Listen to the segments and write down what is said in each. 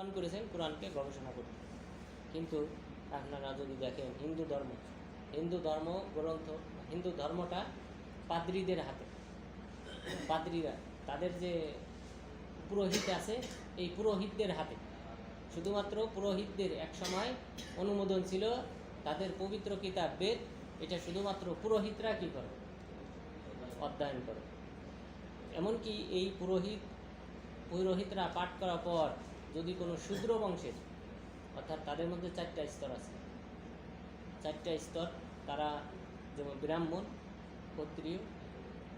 আহ্বান করেছেন কোরআনকে গবেষণা করতে। কিন্তু আপনারা যদি দেখেন হিন্দু ধর্ম হিন্দু ধর্ম গ্রন্থ, হিন্দু ধর্মটা পাদ্রীদের হাতে। পাদ্রীরা তাদের যে পুরোহিত আছে, এই পুরোহিতদের হাতে। শুধুমাত্র পুরোহিতদের এক সময় অনুমোদন ছিল তাদের পবিত্র কিতাব বেদ, এটা শুধুমাত্র পুরোহিতরা কী করে? অধ্যয়ন করে। এমনকি এই পুরোহিত, পুরোহিতরা পাঠ করার পর যদি কোনো শূদ্র বংশের, অর্থাৎ তাদের মধ্যে চারটা স্তর আছে। চারটা স্তর, তারা যেমন ব্রাহ্মণ, ক্ষত্রিয়,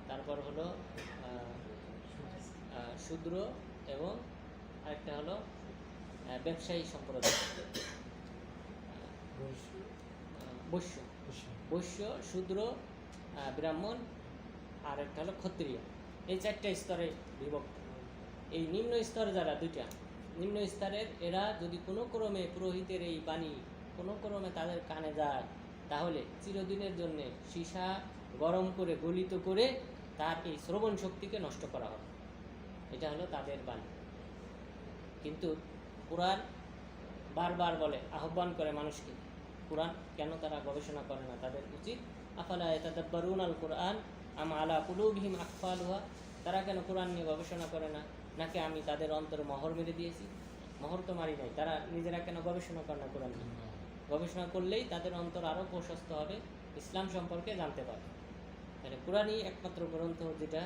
তারপর হলো শূদ্র এবং আরেকটা হলো ব্যবসায়ী সম্প্রদায়। বৈশ্য। বৈশ্য, শূদ্র ব্রাহ্মণ আর একটা হলো ক্ষত্রিয়। এই চারটা স্তরে বিভক্ত। এই নিম্ন স্তর যারা, দুইটা নিম্ন স্তরের, এরা যদি কোনো ক্রমে পুরোহিতের এই বাণী, কোনো ক্রমে তাদের কানে যায়, তাহলে চিরদিনের জন্য সীসা গরম করে গলিত করে তার এই শ্রবণ শক্তিকে নষ্ট করা হবে। এটা হলো তাদের বাণী। কিন্তু কোরআন বারবার বলে, আহ্বান করে মানুষকে, কোরআন কেন তারা গবেষণা করে না? তাদের উচিত, আফালা এতাদাব্বারুন আল কোরআন আম আলা কুলুবহিম আকফালুহা? তারা কেন কোরআন নিয়ে গবেষণা করে না? নাকি আমি তাদের অন্তরে মহর মেরে দিয়েছি? মহর তো মারি নাই, তারা নিজেরা কেন গবেষণা করে না কোরআন গবেষণা করলেই তাদের অন্তর আরও প্রশস্ত হবে, ইসলাম সম্পর্কে জানতে পারবে। তাহলে কোরআনই একমাত্র গ্রন্থ যেটা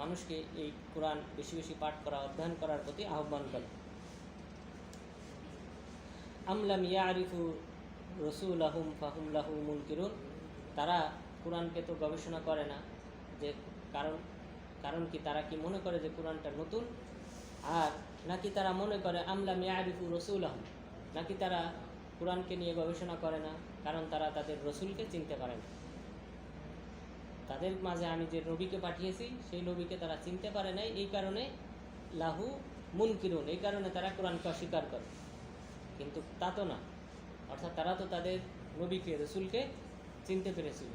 মানুষকে এই কোরআন বেশি বেশি পাঠ করা, অধ্যয়ন করার প্রতি আহ্বান করে। আমলাম ইয়া আরিফু রসুল আহুম ফাহুম লাহু মুনকিরুন, তারা কোরআনকে তো গবেষণা করে না, যে কারণ কারণ কি তারা কি মনে করে যে কোরআনটা নতুন? আর নাকি তারা মনে করে আমলাম ইয়ারিফু রসুল নাকি তারা কোরআনকে নিয়ে গবেষণা করে না, কারণ তারা তাদের রসুলকে চিনতে পারে না? তাদের মাঝে আমি যে নবীকে পাঠিয়েছি, সেই নবীকে তারা চিনতে পারে নাই, এই কারণে লাহু মুনকিরুন, এই কারণে তারা কোরআনকে অস্বীকার করে। কিন্তু তা তো না। অর্থাৎ তারা তো তাদের নবীকে, রসুলকে চিনতে পেরেছিল।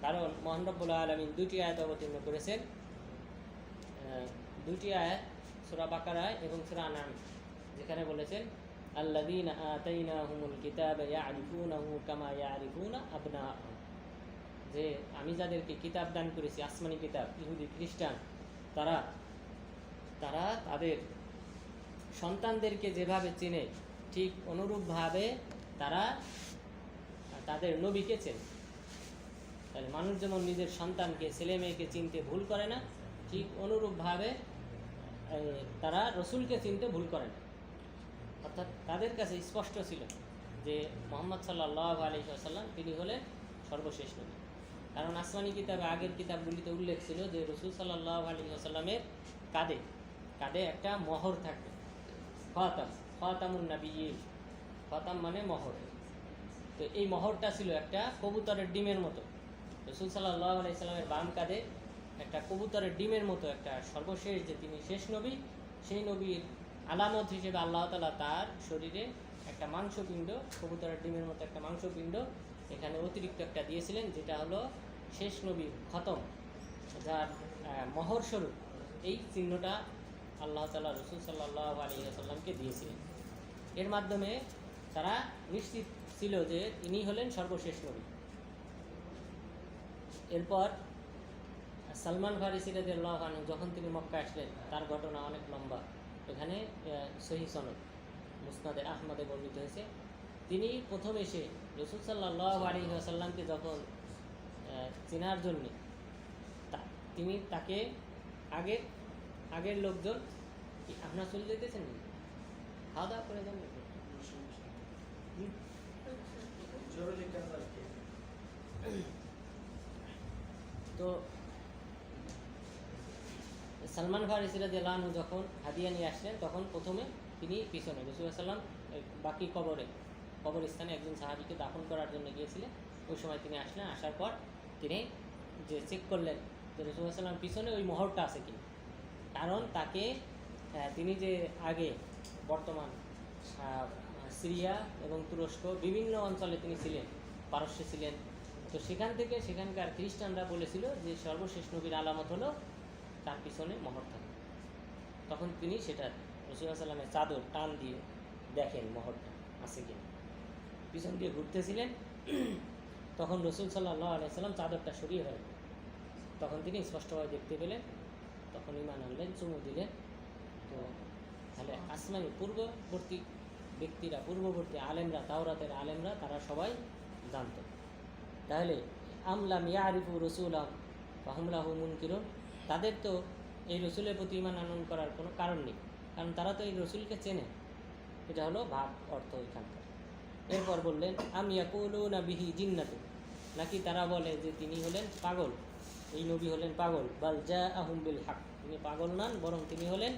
কারণ মোহাম্মবুল্লাহ আলমিন দুটি আয়াত অবতীর্ণ করেছেন। দুটি আয়াত সুরা বাকারায় এবং সুরা আনাম যেখানে বলেছেন আল্লাদিন আতাইনা হুমুল কিতাব ইয়ারিফুনাহু কামা ইয়ারিফুনা আবনা যে আমি যাদেরকে কিতাব দান করেছি, আসমানি কিতাব, ইহুদি, খ্রিস্টান, তারা তারা তাদের সন্তানদেরকে যেভাবে চেনে, ঠিক অনুরূপভাবে তারা তাদের নবীকে চেনে। তাহলে মানুষ যেমন নিজের সন্তানকে ছেলে মেয়েকে চিনতে ভুল করে না, ঠিক অনুরূপভাবে তারা রসুলকে চিনতে ভুল করে না। অর্থাৎ তাদের কাছে স্পষ্ট ছিল যে মোহাম্মদ সাল্লাহ আলী সাল্লাম তিনি হলেন সর্বশেষ নবী। কারণ আসমানি কিতাবে আগের কিতাবগুলিতে উল্লেখ ছিল যে রসুল সাল্লাহ আলী সাল্লামের কাঁধে কাঁধে একটা মহর থাকবে। খতাম, খতামুন নবী খতাম মানে মহর। তো এই মহরটা ছিল একটা কবুতরের ডিমের মতো। রসুল সাল্লাহ আলাইসাল্লামের বাম কাঁধে একটা কবুতরের ডিমের মতো একটা সর্বশেষ যে তিনি শেষ নবী সেই নবীর আলামত হিসেবে আল্লাহ তালা তার শরীরে একটা মাংসপিণ্ড কবুতরের ডিমের মতো একটা মাংসপিণ্ড এখানে অতিরিক্ত একটা দিয়েছিলেন যেটা হলো শেষ নবীর খতম যার আহ, মহর স্বরূপ এই চিহ্নটা আল্লাহ তালা রসুল সাল্লাহ আলী সাল্লামকে দিয়েছিলেন। এর মাধ্যমে তারা নিশ্চিত ছিল যে ইনি হলেন সর্বশেষ নবী। এরপর সালমান ফারিসি আনহু যখন তিনি মক্কা আসলেন তার ঘটনা অনেক লম্বা এখানে সহি সনদ মুসনাদে আহমদে বর্ণিত হয়েছে তিনি প্রথম এসে রসুল সাল্লাহ আলী আসাল্লামকে যখন চেনার জন্যে তা- তিনি তাকে আগের আগের লোকজন আপনার চলে যেতেছেন খাওয়া দাওয়া করে যান? হুম? তো সালমান ফারিসি রাদিয়াল্লাহু যখন হাদিয়া নিয়ে আসলেন, তখন প্রথমে তিনি পিছনে সাল্লাম বাকি কবরে, কবরস্থানে একজন সাহাবিকে দাফন করার জন্য গিয়েছিলেন। ওই সময় তিনি আসলেন, আসার পর তিনি যে চেক করলেন যে সাল্লাম পিছনে ওই মোহরটা আছে কিনা। কারণ তাকে তিনি যে আগে বর্তমান সিরিয়া এবং তুরস্ক বিভিন্ন অঞ্চলে তিনি ছিলেন, পারস্যে ছিলেন। তো সেখান থেকে সেখানকার খ্রিস্টানরা বলেছিল যে সর্বশেষ নবীর আলামত হলো তার পিছনে মোহর থাকে। তখন তিনি সেটা রসুল্লাহ সাল্লামের চাদর টান দিয়ে দেখেন মহরটা আছে কিনা পিছন দিয়ে ঘুরতেছিলেন, তখন রসুল সাল্লাহ আলাইসাল্লাম চাদরটা সরিয়ে ফেলেন। তখন তিনি স্পষ্টভাবে দেখতে পেলেন, তখন ইমান আনলেন, চুমু দিলেন। তো তাহলে আসমানি পূর্ববর্তী ব্যক্তিরা, পূর্ববর্তী আলেমরা, তাওরাতের আলেমরা, তারা সবাই জানত। তাহলে আমলাম ইয়ারিফু রসুল আম ফাহমলাহু মুনকিরুন তাদের তো এই রসুলের প্রতি ইমান আনয়ন করার কোনো কারণ নেই। কারণ তারা তো এই রসুলকে চেনে। এটা হলো ভাব অর্থ এখানকার। এরপর বললেন, আমি ইয়াকুলু না বিহি জিন্নাতু নাকি তারা বলে যে তিনি হলেন পাগল। এই নবী হলেন পাগল। বাল জা আহুম বিল হাক। তিনি পাগল নন, বরং তিনি হলেন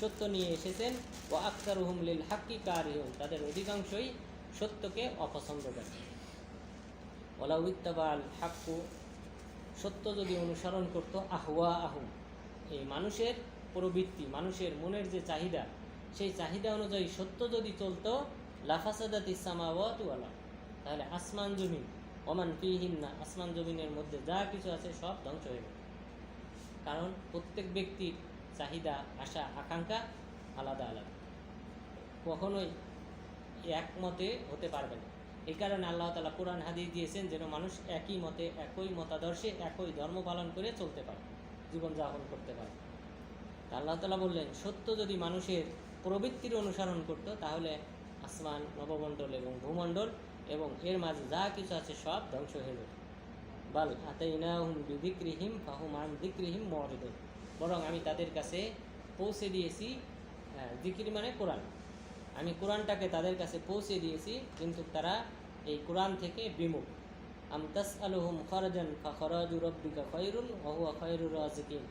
সত্য নিয়ে এসেছেন। ও আক্তার হুমলিল হাক্কি কারিহুন। তাদের অধিকাংশই সত্যকে অপছন্দ করে। ওলাউত্তাবাল হাক্কু সত্য যদি অনুসরণ করত আহুয়া আহুম এই মানুষের প্রবৃত্তি, মানুষের মনের যে চাহিদা, সেই চাহিদা অনুযায়ী সত্য যদি চলত, লাফাসাদাত ইসামাওয়াত ওয়ালা তাহলে আসমান জমিন, ওমান ফিহিন না আসমান জমিনের মধ্যে যা কিছু আছে সব ধ্বংস হয়ে যাবে কারণ প্রত্যেক ব্যক্তির চাহিদা, আশা, আকাঙ্ক্ষা আলাদা আলাদা। কখনোই একমতে হতে পারবে না। এই কারণে আল্লাহ তালা কোরআন হাদিস দিয়েছেন যেন মানুষ একই মতে, একই মতাদর্শে, একই ধর্ম পালন করে চলতে পারে, জীবনযাপন করতে পারে। আল্লাহ তালা বললেন, সত্য যদি মানুষের প্রবৃত্তির অনুসরণ করত, তাহলে আসমান, নবমণ্ডল এবং ভূমণ্ডল এবং এর মাঝে যা কিছু আছে সব ধ্বংস হয়ে যেত। বাল আতাইনাহুম বিদিক্রিহিম ফাহুম আন দিক্রিহিম মরিদুন বরং আমি তাদের কাছে পৌঁছে দিয়েছি দিক্রি মানে কোরআন। আমি কোরআনটাকে তাদের কাছে পৌঁছে দিয়েছি, কিন্তু তারা এই কোরআন থেকে বিমুখ। আম তাস আলহুম খরজান খরাজু রব্বিকা খৈরুল ওহুয়া খৈরুর রাজিকিন।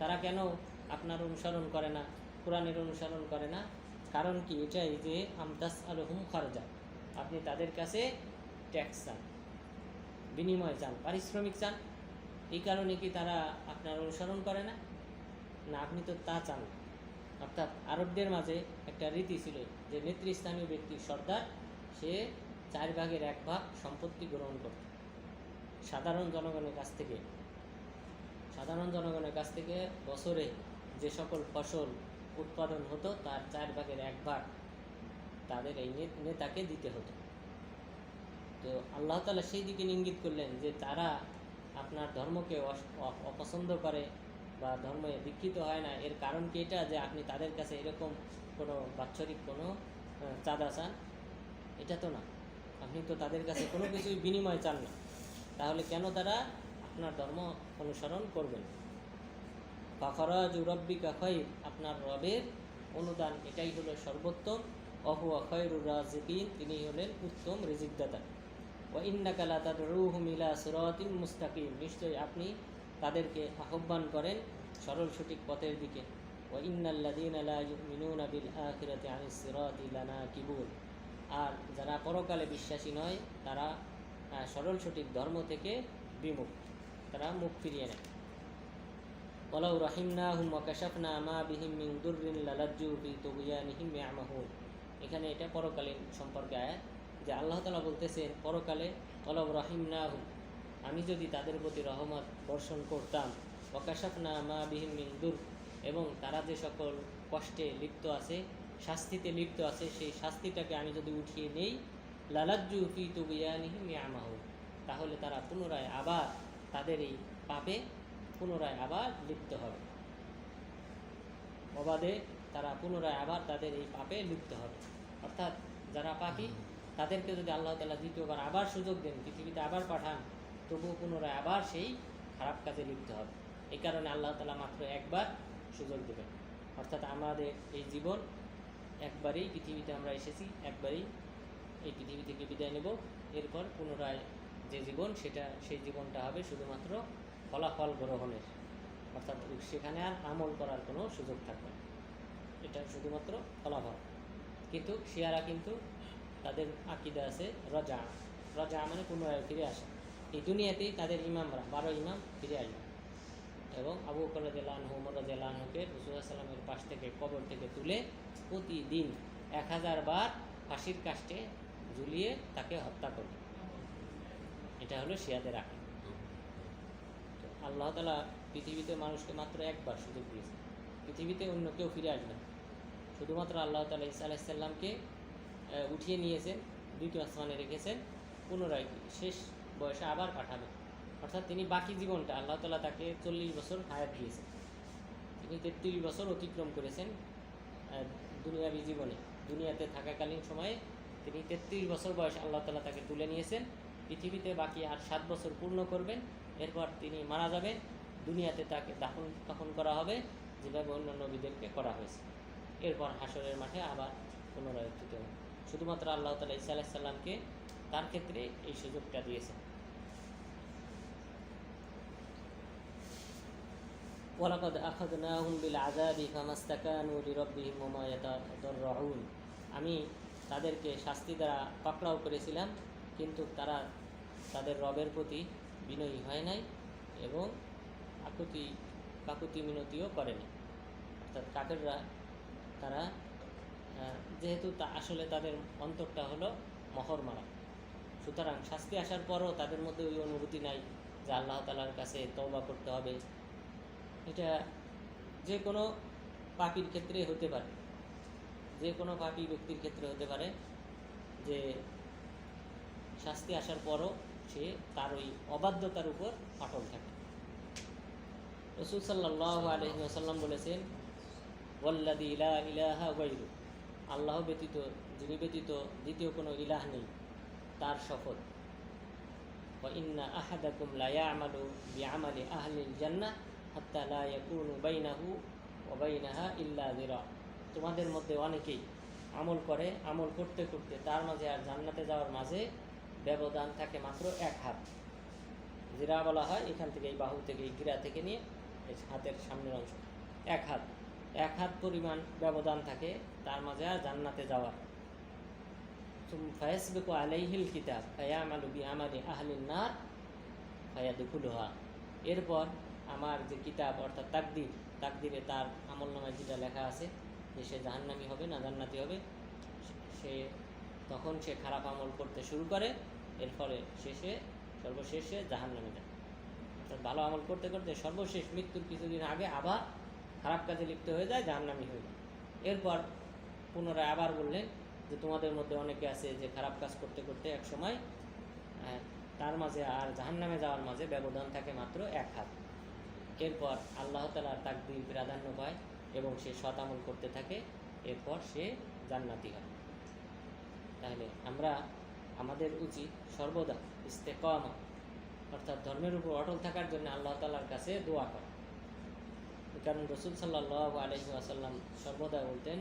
তারা কেন আপনার অনুসরণ করে না, কোরআনের অনুসরণ করে না? কারণ কি? এটাই যে আমতাস আলহুম খরজা আপনি তাদের কাছে ট্যাক্স চান, বিনিময় চান, পারিশ্রমিক চান। এই কারণে কি তারা আপনার অনুসরণ করে না? না, আপনি তো তা চান না। অর্থাৎ আরবদের মাঝে একটা রীতি ছিল যে নেতৃস্থানীয় ব্যক্তি সর্দার, সে চার ভাগের এক ভাগ সম্পত্তি গ্রহণ করত। সাধারণ জনগণের কাছ থেকে, সাধারণ জনগণের কাছ থেকে বছরে যে সকল ফসল উৎপাদন হতো, তার চার ভাগের এক ভাগ তাদের এই নেতাকে দিতে হতো। তো আল্লাহ তালা সেই দিকে ইঙ্গিত করলেন যে তারা আপনার ধর্মকে অপছন্দ করে বা ধর্মে দীক্ষিত হয় না। এর কারণ কি এটা? যে আপনি তাদের কাছে এরকম কোনো বাৎসরিক কোনো চাঁদা চান? এটা তো না। আপনি তো তাদের কাছে কোনো কিছুই বিনিময় চান না। তাহলে কেন তারা আপনার ধর্ম অনুসরণ করবেন ফখরাজ রব্বিকা খৈর, আপনার রবের অনুদান, এটাই হলো সর্বোত্তম। অহু খৈরুর রাজিকিন তিনি হলেন উত্তম রিজিকদাতা। ও ইন্নাকালা তাদরুহুম ইলা সিরাতিন মুস্তাকিম। নিশ্চয়ই আপনি তাদেরকে আহ্বান করেন সরল সঠিক পথের দিকে। আর যারা পরকালে বিশ্বাসী নয়, তারা সরল সঠিক ধর্ম থেকে বিমুখ। তারা মুখ ফিরিয়ে নেয়। ওয়ালাউ রাহিমনাহুম ওয়া কাশাফনা মা বিহিম লালাজ্জু এখানে এটা পরকালীন সম্পর্কে আয়াত, যে আল্লাহ তাআলা বলতেছেন, পরকালে ওয়ালাউ রাহিমনাহুম আমি যদি তাদের প্রতি রহমত বর্ষণ করতাম ওয়া কাশাফনা মা বিহিম মিন্দুর এবং তারা যে সকল কষ্টে লিপ্ত আছে, শাস্তিতে লিপ্ত আছে, সেই শাস্তিটাকে আমি যদি উঠিয়ে নেই, লালাজ্জু ফি তুগয়ানিহিম ইয়ামাহুন তাহলে তারা পুনরায় আবার তাদের এই পাপে পুনরায় আবার লিপ্ত হবে। অবাধে তারা পুনরায় আবার তাদের এই পাপে লিপ্ত হবে। অর্থাৎ যারা পাপি, তাদেরকে যদি আল্লাহ তালা দ্বিতীয়বার আবার সুযোগ দেন, পৃথিবীতে আবার পাঠান তবুও পুনরায় আবার সেই খারাপ কাজে লিপ্ত হবে। এই কারণে আল্লাহ তালা মাত্র একবার সুযোগ দেবেন। অর্থাৎ আমাদের এই জীবন, একবারেই পৃথিবীতে আমরা এসেছি, একবারেই এই পৃথিবী থেকে বিদায় নেব। এরপর পুনরায় যে জীবন, সেটা, সেই জীবনটা হবে শুধুমাত্র ফলাফল গ্রহণের। অর্থাৎ সেখানে আর আমল করার কোনো সুযোগ থাকবে না। এটা শুধুমাত্র ফলাফল। কিন্তু, শিয়ারা কিন্তু তাদের আকিদা আছে রজা। রজা মানে পুনরায় ফিরে আসে। এই দুনিয়াতেই তাদের ইমামরা বারো ইমাম ফিরে আসবে। এবং আবু রাদিয়াল্লাহু উমর রাদিয়াল্লাহুকে রসুল্লাহ পাশ থেকে কবর থেকে তুলে প্রতিদিন এক হাজার বার ফাঁসির কাষ্টে ঝুলিয়ে তাকে হত্যা করবে। এটা হলো শিয়াদের আকিদা। তো আল্লাহ তালা পৃথিবীতে মানুষকে মাত্র একবার সুযোগ দিয়েছে পৃথিবীতে অন্য কেউ ফিরে আসবে শুধুমাত্র আল্লাহ তালা ইসা আলাইসাল্লামকে আহ, উঠিয়ে নিয়েছেন দ্বিতীয় আসমানে রেখেছেন পুনরায় শেষ বয়সে আবার পাঠাবেন অর্থাৎ তিনি বাকি জীবনটা আল্লাহ তালা তাকে চল্লিশ বছর হায়াত দিয়েছেন। তিনি তেত্রিশ বছর অতিক্রম করেছেন দুনিয়াবী জীবনে। দুনিয়াতে থাকাকালীন সময়ে তিনি তেত্রিশ বছর বয়স আল্লাহ তালা তাকে তুলে নিয়েছেন। পৃথিবীতে বাকি আর সাত বছর পূর্ণ করবেন। এরপর তিনি মারা যাবেন। দুনিয়াতে তাকে দাফন কাফন করা হবে, যেভাবে অন্য নবীদেরকে করা হয়েছে। এরপর হাসরের মাঠে আবার পুনরায় শুধুমাত্র আল্লাহ তালা ইসা আলাইসাল্লামকে তার ক্ষেত্রে এই সুযোগটা দিয়েছেন। ওয়ালাকাদ আখাদনাহুম বিল আযাবি ফামাস্তাকানু লিরাব্বিহিম ওয়া মা ইয়াতাদাররুন আমি তাদেরকে শাস্তি দ্বারা পাকড়াও করেছিলাম, কিন্তু তারা তাদের রবের প্রতি বিনয়ী হয় নাই এবং আকুতি, কাকুতি মিনতিও করেনি। অর্থাৎ কাকেররা তারা যেহেতু তা আসলে তাদের অন্তরটা হলো মহর মারা। সুতরাং শাস্তি আসার পরও তাদের মধ্যে ওই অনুভূতি নাই যে আল্লাহ তালার কাছে তওবা করতে হবে। এটা যে কোনো পাপির ক্ষেত্রে হতে পারে। যে কোনো পাপি ব্যক্তির ক্ষেত্রে হতে পারে যে শাস্তি আসার পরও সে তার ওই অবাধ্যতার উপর অটল থাকে। রসুল সাল্লাহ আলহি বলেছেন বল্লাদি ইলা ইলাহা ওয়াইরু আল্লাহ ব্যতীত, যিনি ব্যতীত দ্বিতীয় কোনো ইলাহ নেই, তার শপথ। ইন্না আহাদাকুম লায়া আমালু বি আহলিল জান্না ইল্লা তোমাদের মধ্যে অনেকেই আমল করে, আমল করতে করতে তার মাঝে আর জান্নাতে যাওয়ার মাঝে ব্যবধান থাকে মাত্র এক হাত। জিরা বলা হয়, এখান থেকে এই বাহু থেকে, এই গিরা থেকে নিয়ে এই হাতের সামনের অংশ। এক হাত। এক হাত পরিমাণ ব্যবধান থাকে তার মাঝে আর জান্নাতে যাওয়ার। ফায়াসবিকু আলাইহিল কিতাব, ফায়ামালু বি আমালি আহলিন নার ফায়াদুকুলহা এরপর আমার যে কিতাব, অর্থাৎ তাকদির, তাকদিরে তার আমল নামায় যেটা লেখা আছে যে সে জাহান্নামি হবে না জান্নাতি হবে, সে তখন সে খারাপ আমল করতে শুরু করে, এর ফলে শেষে, সর্বশেষে জাহান্নামে যায়। অর্থাৎ ভালো আমল করতে করতে সর্বশেষ মৃত্যুর কিছুদিন আগে আবার খারাপ কাজে লিপ্ত হয়ে যায়, জাহান্নামি হয়ে যায়। এরপর পুনরায় আবার বললেন যে তোমাদের মধ্যে অনেকে আছে যে খারাপ কাজ করতে করতে এক সময় তার মাঝে আর জাহান্নামে যাওয়ার মাঝে ব্যবধান থাকে মাত্র এক হাত। এরপর আল্লাহ তালার তাকদির প্রাধান্য পায় এবং সে সৎ আমল করতে থাকে, এরপর সে জান্নাতি হয়। তাহলে আমরা, আমাদের উচিত সর্বদা ইস্তে ইস্তেকমা, অর্থাৎ ধর্মের উপর অটল থাকার জন্য আল্লাহ তালার কাছে দোয়া করা। কারণ রসুল সাল্লাহ আলহি আসাল্লাম সর্বদা বলতেন,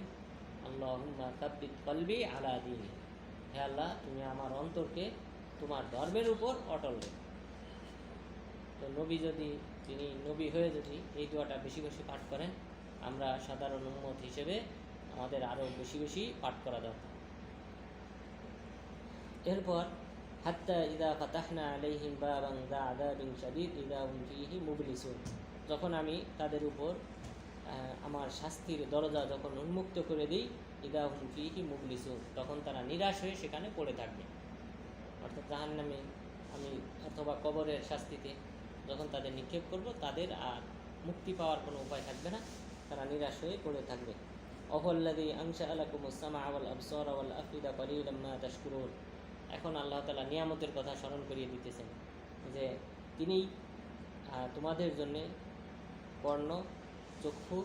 আল্লাহুম্মা তাব্বিত কলবি আলা দিনি হে আল্লাহ, তুমি আমার অন্তরকে তোমার ধর্মের উপর অটল রেখো। তো নবী যদি তিনি নবী হয়ে যদি এই দোয়াটা বেশি বেশি পাঠ করেন, আমরা সাধারণ উম্মত হিসেবে আমাদের আরও বেশি বেশি পাঠ করা দরকার। এরপর, হাত্তা ইদা ফাতাহনা আলাইহিম বাবাং দা আদাবিন শাদীদ ইদা হুম ফীহি মুবলিসুন। যখন আমি তাদের উপর আমার শাস্তির দরজা যখন উন্মুক্ত করে দিই, ইদা হুম ফীহি মুবলিসুন, তখন তারা নিরাশ হয়ে সেখানে পড়ে থাকবে। অর্থাৎ জাহান্নামে আমি অথবা কবরের শাস্তিতে যখন তাদের নিক্ষেপ করব, তাদের আর মুক্তি পাওয়ার কোনো উপায় থাকবে না। তারা নিরাশ হয়ে পড়ে থাকবে। অহল্লাদি আংশা আলাকুম আওয়াল আবসর আওয়াল আফিদা কলিলাম্মা তাশকুরুন। এখন আল্লাহ তালা নিয়ামতের কথা স্মরণ করিয়ে দিতেছেন যে তিনি তোমাদের জন্যে কর্ণ, চক্ষু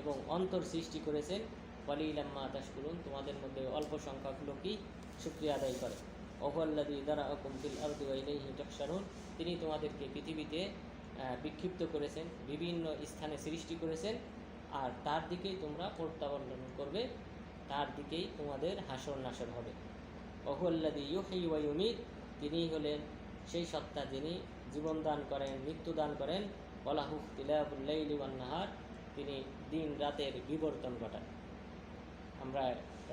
এবং অন্তর সৃষ্টি করেছেন। কলিলাম্মা তাশকুরুন, তোমাদের মধ্যে অল্প সংখ্যক লোকই শুক্রিয়া আদায় করে। অহল্লাদি দ্বারা কুমফিল আরদু তহসারুন তিনি তোমাদেরকে পৃথিবীতে বিক্ষিপ্ত করেছেন, বিভিন্ন স্থানে সৃষ্টি করেছেন, আর তার দিকেই তোমরা প্রত্যাবর্তন করবে, তার দিকেই তোমাদের হাসর নাসর হবে। অহল্লাদি ইউহি তিনি হলেন সেই সত্তা যিনি জীবন দান করেন, মৃত্যু দান করেন। বলাহু তিলাবুল্লাইলি নাহার, তিনি দিন রাতের বিবর্তন ঘটান। আমরা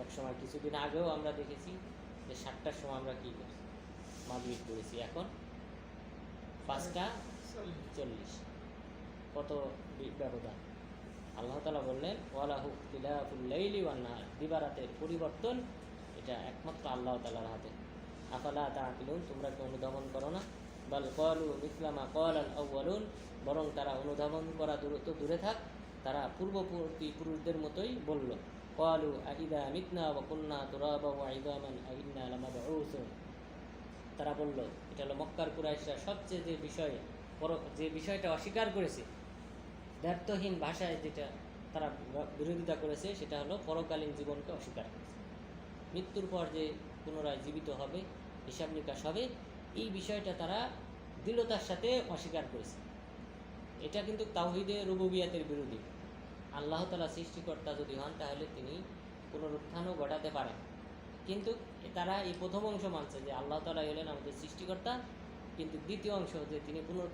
এক সময় কিছুদিন আগেও আমরা দেখেছি যে সাতটার সময় আমরা কী করছি? মাগরিব করেছি এখন পাঁচটা চল্লিশ। কত ব্যবধান? আল্লাহ তালা বললেন, ওয়ালাহু তিলাফুল্লাইলি দিবারাতের পরিবর্তন এটা একমাত্র আল্লাহ তালার হাতে। আফালা তাকিলুন তোমরা কি অনুধাবন করো না? বল কলু ইসলামা কল আল আউ্বালুন বরং তারা অনুধাবন করা দূরত্ব দূরে থাক। তারা পূর্ববর্তী পুরুষদের মতোই বলল। قالوا أإذا متنا وكنا ترابا وعظاما أإنا لمبعوثون তারা বলল এটা হলো মক্কার কুরাইশরা সবচেয়ে যে বিষয় পর- যে বিষয়টা অস্বীকার করেছে ব্যর্থহীন ভাষায় যেটা তারা বিরোধিতা করেছে সেটা হলো পরকালীন জীবনকে অস্বীকার করেছে মৃত্যুর পর যে পুনরায় জীবিত হবে হিসাব নিকাশ হবে এই বিষয়টা তারা দৃঢ়তার সাথে অস্বীকার করেছে এটা কিন্তু তাওহিদে রুবুবিয়াতের বিরোধী আল্লাহ তালা সৃষ্টিকর্তা যদি হন, তাহলে তিনি পুনরুত্থানও ঘটাতে পারেন। কিন্তু তারা এই প্রথম অংশ মানছে যে আল্লাহ তালা হলেন আমাদের সৃষ্টিকর্তা, কিন্তু দ্বিতীয় অংশ যে তিনি পুনর